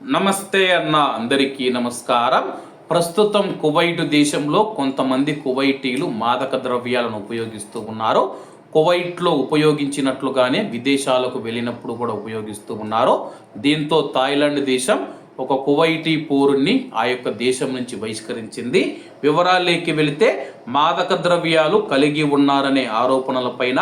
నమస్తే అన్న అందరికీ నమస్కారం. ప్రస్తుతం కువైట్ దేశంలో కొంతమంది కువైటీలు మాదక ద్రవ్యాలను ఉపయోగిస్తూ ఉన్నారు. కువైట్లో ఉపయోగించినట్లుగానే విదేశాలకు వెళ్ళినప్పుడు కూడా ఉపయోగిస్తూ ఉన్నారు. దీంతో థాయిలాండ్ దేశం ఒక కువైటీ పౌరుణ్ణి ఆ యొక్క దేశం నుంచి బహిష్కరించింది. వివరాల్లోకి వెళితే మాదక ద్రవ్యాలు కలిగి ఉన్నారనే ఆరోపణలపైన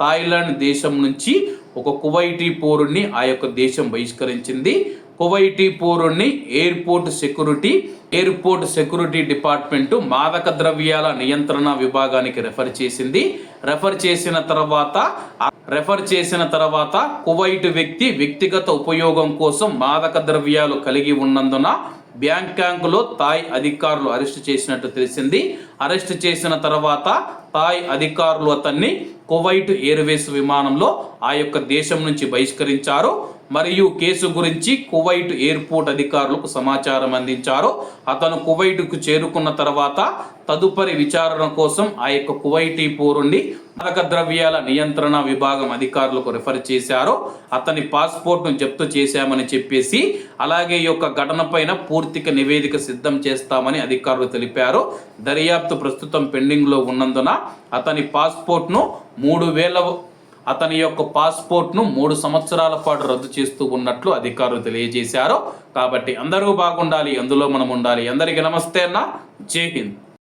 థాయిలాండ్ దేశం నుంచి ఒక కువైటీ పౌరుణ్ణి ఆ యొక్క దేశం బహిష్కరించింది. Kuwaiti పౌరుణ్ణి airport security airport security department మాదక ద్రవ్యాల నియంత్రణ విభాగానికి రెఫర్ చేసింది. రెఫర్ చేసిన తర్వాత రెఫర్ చేసిన తర్వాత కువైట్ వ్యక్తి వ్యక్తిగత ఉపయోగం కోసం మాదక ద్రవ్యాలు కలిగి ఉన్నందున బ్యాంకాంక్లో థాయ్ అధికారులు అరెస్ట్ చేసినట్టు తెలిసింది. అరెస్ట్ చేసిన తర్వాత థాయ్ అధికారులు అతన్ని కువైట్ ఎయిర్వేస్ విమానంలో ఆ యొక్క దేశం నుంచి బహిష్కరించారు. మరియు కేసు గురించి కువైట్ ఎయిర్పోర్ట్ అధికారులకు సమాచారం అందించారు. అతను కువైట్కు చేరుకున్న తర్వాత తదుపరి విచారణ కోసం ఆ యొక్క కువైటీ పౌరుణ్ణి మాదక ద్రవ్యాల నియంత్రణ విభాగం అధికారులకు రిఫర్ చేశారు. అతని పాస్పోర్ట్ను జప్తు చేశామని చెప్పేసి అలాగే ఈ యొక్క ఘటన పైన పూర్తిక నివేదిక సిద్ధం చేస్తామని అధికారులు తెలిపారు. దర్యాప్తు ప్రస్తుతం పెండింగ్లో ఉన్నందున అతని పాస్పోర్ట్ను మూడు వేల అతని యొక్క పాస్పోర్ట్ను మూడు సంవత్సరాల పాటు రద్దు చేస్తూ ఉన్నట్లు అధికారులు తెలియజేశారు. కాబట్టి అందరూ బాగుండాలి అందులో మనం ఉండాలి. అందరికీ నమస్తే అన్న. జై హింద్.